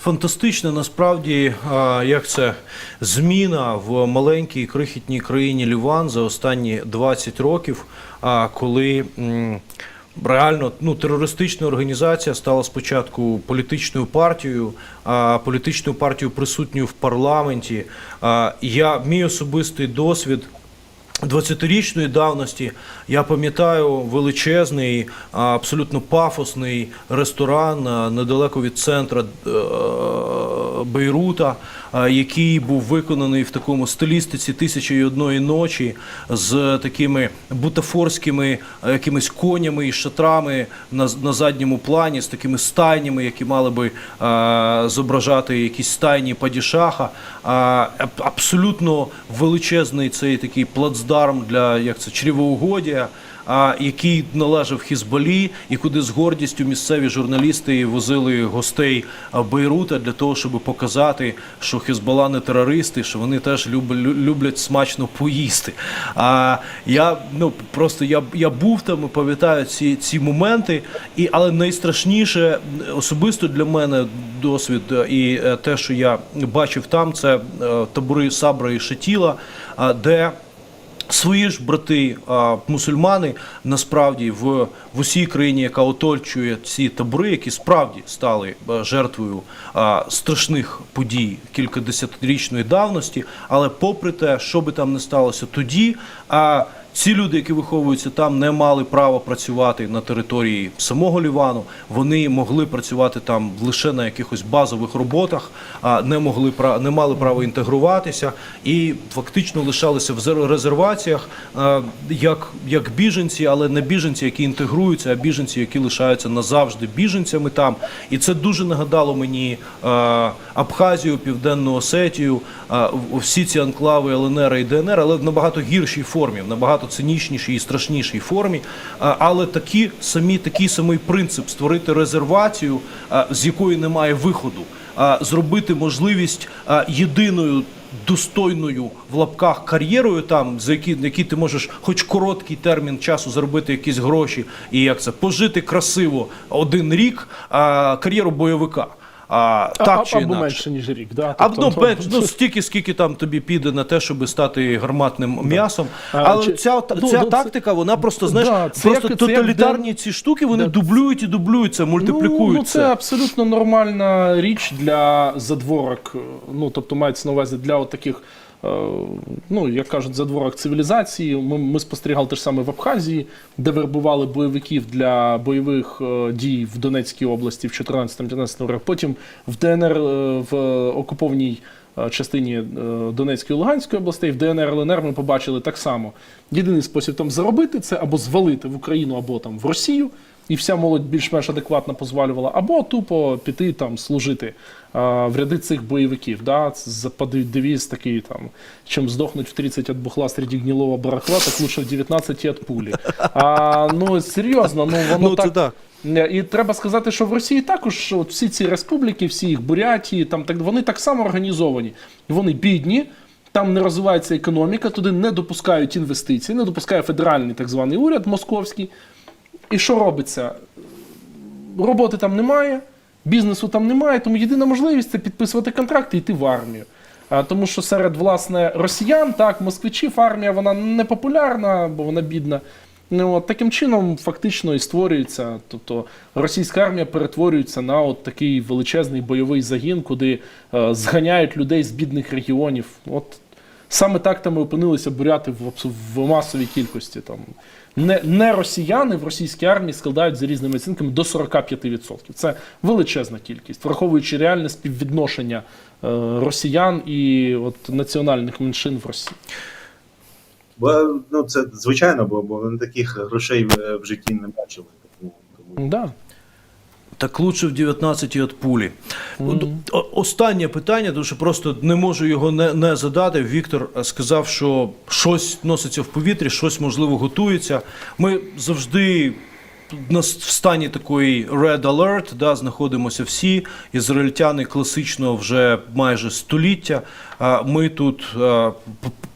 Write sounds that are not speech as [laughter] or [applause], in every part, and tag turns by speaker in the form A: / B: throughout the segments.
A: Фантастично, насправді, як це зміна в маленькій крихітній країні Ліван за останні 20 років, коли реально ну, терористична організація стала спочатку політичною партією, політичною партією присутньою в парламенті. Я мій особистий досвід. 20-річної давності я пам'ятаю величезний, абсолютно пафосний ресторан недалеко від центра е, Бейрута, який був виконаний в такому стилістиці тисячі і одної ночі з такими бутафорськими е, якимись конями і шатрами на, на задньому плані, з такими стайнями, які мали би е, зображати якісь стайні падішаха. А, абсолютно величезний цей такий плацдарм для як це чрівоугодія, а, який належав Хізбалі, і куди з гордістю місцеві журналісти возили гостей Бейрута для того, щоб показати, що Хізбала не терористи, що вони теж люб- люблять смачно поїсти. А я ну просто я, я був там і пам'ятаю ці, ці моменти, і але найстрашніше особисто для мене досвід е, і е, те, що я бачив там, це е, табори Сабра і Шатіла, де свої ж брати а, мусульмани насправді в, в усій країні, яка оточує ці табори, які справді стали е, жертвою а, страшних подій кількадесятирічної давності. Але попри те, що би там не сталося тоді, а ці люди, які виховуються там, не мали права працювати на території самого Лівану. Вони могли працювати там лише на якихось базових роботах, а не могли не мали права інтегруватися і фактично лишалися в зер- резерваціях е, як, як біженці, але не біженці, які інтегруються, а біженці, які лишаються назавжди біженцями там. І це дуже нагадало мені е, Абхазію, Південну Осетію, е, всі ці анклави ЛНР і ДНР, але в набагато гіршій формі, в набагато цинічнішій і страшнішій формі. Е, Але такі самі такий самий принцип створити резервацію, е, з якої немає виходу, е, зробити можливість єдиною. Достойною в лапках кар'єрою, там за які, які ти можеш хоч короткий термін часу заробити якісь гроші, і як це пожити красиво один рік, а кар'єру бойовика. А, так
B: а,
A: чи
B: або
A: інакше.
B: менше, ніж рік. Да? Тобто,
A: ну, менш, ну стільки, скільки там тобі піде на те, щоб стати гарматним м'ясом. Але
B: чи-
A: ця,
B: ну,
A: ця
B: ну,
A: тактика, вона просто знаєш,
B: Да, це
A: просто
B: як- це як
A: тоталітарні ці штуки, вони
B: Да.
A: дублюють і дублюються,
B: Ну, ну, це абсолютно нормальна річ для задворок. Ну, тобто мається на увазі для от таких, ну, як кажуть, задворок цивілізації. Ми, ми спостерігали те ж саме в Абхазії, де вербували бойовиків для бойових е, дій в Донецькій області в 14-15 роках. Потім в ДНР е, в окупованій е, частині е, Донецької і Луганської областей, в ДНР ЛНР ми побачили так само. Єдиний спосіб там заробити це або звалити в Україну, або там в Росію і вся молодь більш-менш адекватно позвалювала, або тупо піти там служити а, в ряди цих бойовиків. Да? Девіз такий там, чим здохнуть в 30 від бухла серед гнилого барахла, так лучше в 19 від пулі. А, ну серйозно, ну воно
A: Ну,
B: так.
A: так.
B: Е, І треба сказати, що в Росії також от всі ці республіки, всі їх бурятії, там так вони так само організовані. Вони бідні. Там не розвивається економіка, туди не допускають інвестицій, не допускає федеральний так званий уряд московський. І що робиться? Роботи там немає, бізнесу там немає, тому єдина можливість це підписувати контракти і йти в армію. А, тому що серед власне росіян, так, москвичів, армія вона не популярна, бо вона бідна. Ну, от таким чином фактично і створюється. Тобто російська армія перетворюється на от такий величезний бойовий загін, куди е, зганяють людей з бідних регіонів. От саме так там і опинилися буряти в, в масовій кількості. Там не, не росіяни в російській армії складають за різними оцінками до 45%. Це величезна кількість, враховуючи реальне співвідношення е, росіян і от національних меншин в Росії.
C: Бо ну це звичайно, бо, бо вони таких грошей в, в житті не бачили. Тому, тому
B: Да.
A: Так лучше в 19 від пулі. О- Останнє питання, тому що просто не можу його не, не задати. Віктор е, сказав, що щось носиться в повітрі, щось можливо готується. Ми завжди в стані такої red alert, да, знаходимося всі. Ізраїльтяни класично вже майже століття. Ми тут е,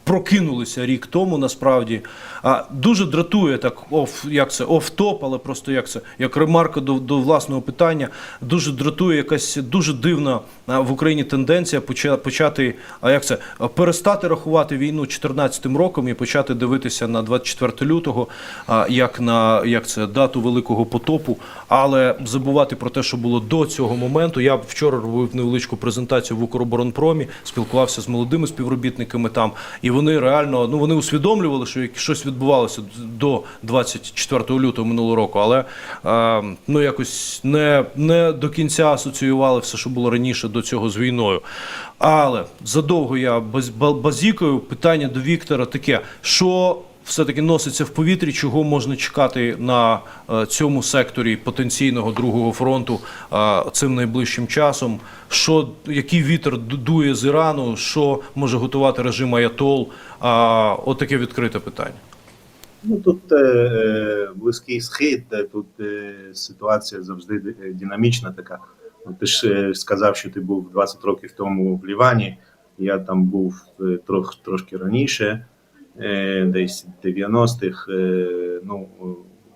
A: прокинулися рік тому насправді. А дуже дратує так, оф, як це оф-топ, але просто як це, як ремарка до, до власного питання. Дуже дратує якась дуже дивна в Україні тенденція поча- почати, а як це перестати рахувати війну 14 роком і почати дивитися на 24 лютого, як на як це дату великого потопу, але забувати про те, що було до цього моменту. Я вчора робив невеличку презентацію в Укроборонпромі, спілкувався з молодими співробітниками там, і вони реально ну вони усвідомлювали, що щось відбувалося до 24 лютого минулого року, але е, ну якось не, не до кінця асоціювали все, що було раніше до цього з війною. Але задовго я баз, ба- Питання до Віктора таке: що все-таки носиться в повітрі, чого можна чекати на е, цьому секторі потенційного другого фронту е, цим найближчим часом? Що який вітер дує з Ірану? Що може готувати режим Аятол? А, отаке відкрите питання.
C: Ну тут е, е, близький схід, е, тут е, ситуація завжди е, динамічна така. Ну, Ти ж сказав, що ти був 20 років тому в Лівані. Я там був трох, трошки раніше, е, десь в 90-х. Е, ну,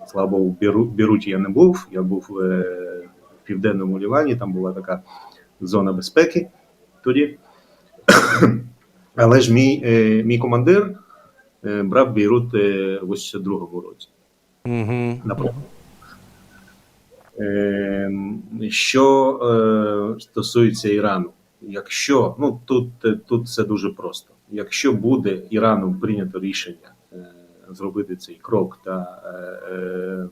C: слава в Біруті я не був. Я був е, в південному Лівані, там була така зона безпеки тоді. [coughs] Але ж мій, е, мій командир брав Бейрут е, в 82-му році.
A: Угу.
C: Наприклад. Е, Що е, стосується Ірану, якщо ну тут, е, тут все дуже просто. Якщо буде Іраном прийнято рішення е, зробити цей крок та е, е,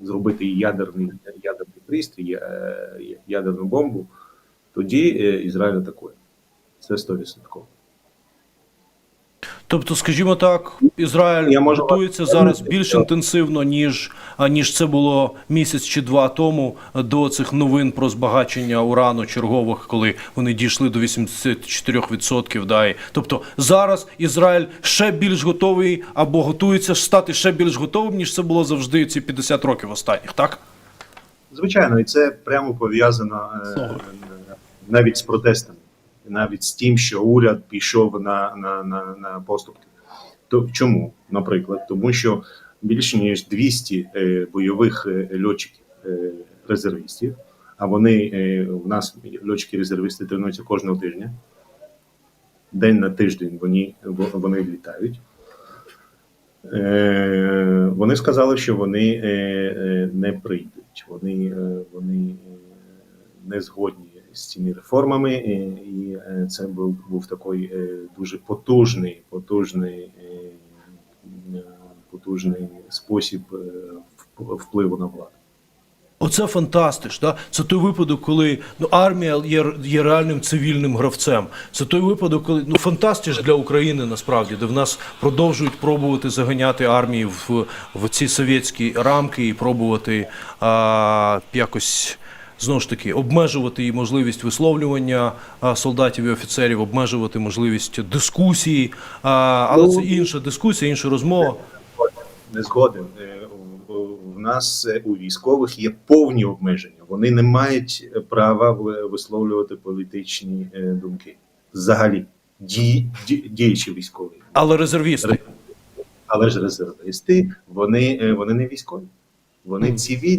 C: зробити ядерний ядерний пристрій, е, ядерну бомбу, тоді е, Ізраїль атакує. Це 100%.
A: Тобто, скажімо так, Ізраїль
C: можу
A: готується зараз більш інтенсивно, ніж, ніж це було місяць чи два тому до цих новин про збагачення урану чергових, коли вони дійшли до 84%. Да, і, тобто зараз Ізраїль ще більш готовий або готується стати ще більш готовим, ніж це було завжди ці 50 років останніх, так?
C: Звичайно, і це прямо пов'язано е, навіть з протестами, навіть з тим, що уряд пішов на, на, на, на поступки. То чому, наприклад, тому що більше ніж 200 е, бойових е, льотчиків е, резервістів, а вони е, у нас льотчики резервісти тренуються кожного тижня. День на тиждень вони, вони літають. Е, вони сказали, що вони е, е, не прийдуть. Вони, е, вони е, не згодні з цими реформами, і, і е, це був, був такий е, дуже потужний, потужний, е, е, потужний спосіб е, впливу на владу.
A: Оце фантастиш. Да? Це той випадок, коли ну, армія є, є реальним цивільним гравцем. Це той випадок, коли ну фантастиш для України насправді, де в нас продовжують пробувати заганяти армії в, в ці совєтські рамки і пробувати а, якось. Знову ж таки, обмежувати її можливість висловлювання солдатів і офіцерів, обмежувати можливість дискусії, але
C: Ну,
A: це інша дискусія, інша розмова.
C: Не згоден. Е, В нас е, у військових є повні обмеження. Вони не мають права ви- висловлювати політичні е, думки. Взагалі, ді, ді, діючі військові.
A: Але резервісти.
C: Але ж резервисти, вони, вони не військові, вони цивільні.